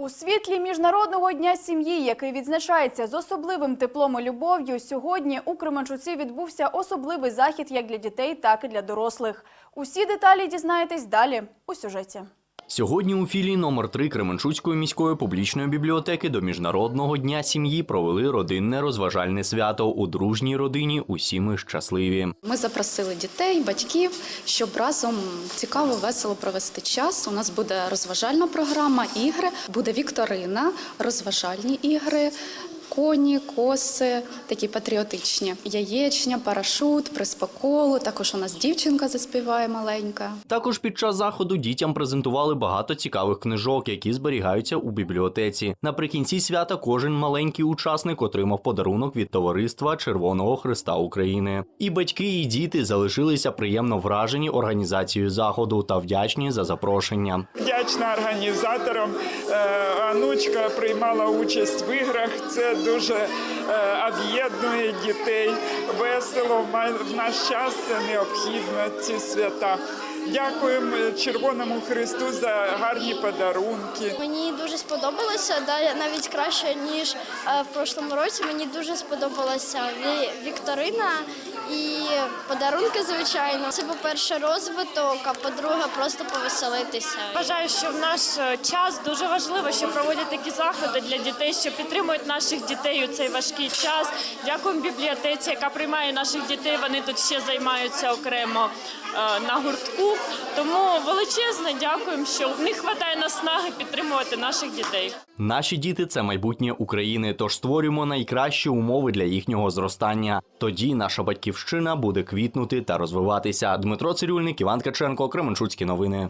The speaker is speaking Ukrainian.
У світлі міжнародного дня сім'ї, який відзначається з особливим теплом і любов'ю, сьогодні у Кременчуці відбувся особливий захід як для дітей, так і для дорослих. Усі деталі дізнаєтесь далі у сюжеті. Сьогодні у філії номер 3 Кременчуцької міської публічної бібліотеки до Міжнародного дня сім'ї провели родинне розважальне свято у дружній родині. Усі ми щасливі. Ми запросили дітей, батьків, щоб разом цікаво, весело провести час. У нас буде розважальна програма, ігри, буде вікторина, розважальні ігри. Коні, коси, такі патріотичні, яєчня, парашут, приспоколу. Також у нас дівчинка заспіває маленька. Також під час заходу дітям презентували багато цікавих книжок, які зберігаються у бібліотеці. Наприкінці свята кожен маленький учасник отримав подарунок від товариства Червоного Христа України. І батьки, і діти залишилися приємно вражені організацією заходу та вдячні за запрошення. Вдячна організаторам. Е, Анучка приймала участь в іграх. Це дуже е, об'єднує дітей. Весело в наш час це необхідно ці свята. Дякуємо Червоному Христу за гарні подарунки. Мені дуже сподобалося, навіть краще ніж е, в прошлому році. Мені дуже сподобалася ві- вікторина і подарунки, звичайно. Це, по-перше, розвиток, а по-друге, просто повеселитися. Вважаю, що в наш е, час дуже важливо, що проводять такі заходи для дітей, що підтримують наших дітей у цей важкий час. Дякуємо бібліотеці, яка приймає наших дітей. Вони тут ще займаються окремо е, на гуртку. Тому величезне дякуємо, що в них вистачає наснаги підтримувати наших дітей. Наші діти це майбутнє України, тож створюємо найкращі умови для їхнього зростання. Тоді наша батьківщина буде квітнути та розвиватися. Дмитро Цирюльник, Іван Каченко, Кременчуцькі новини.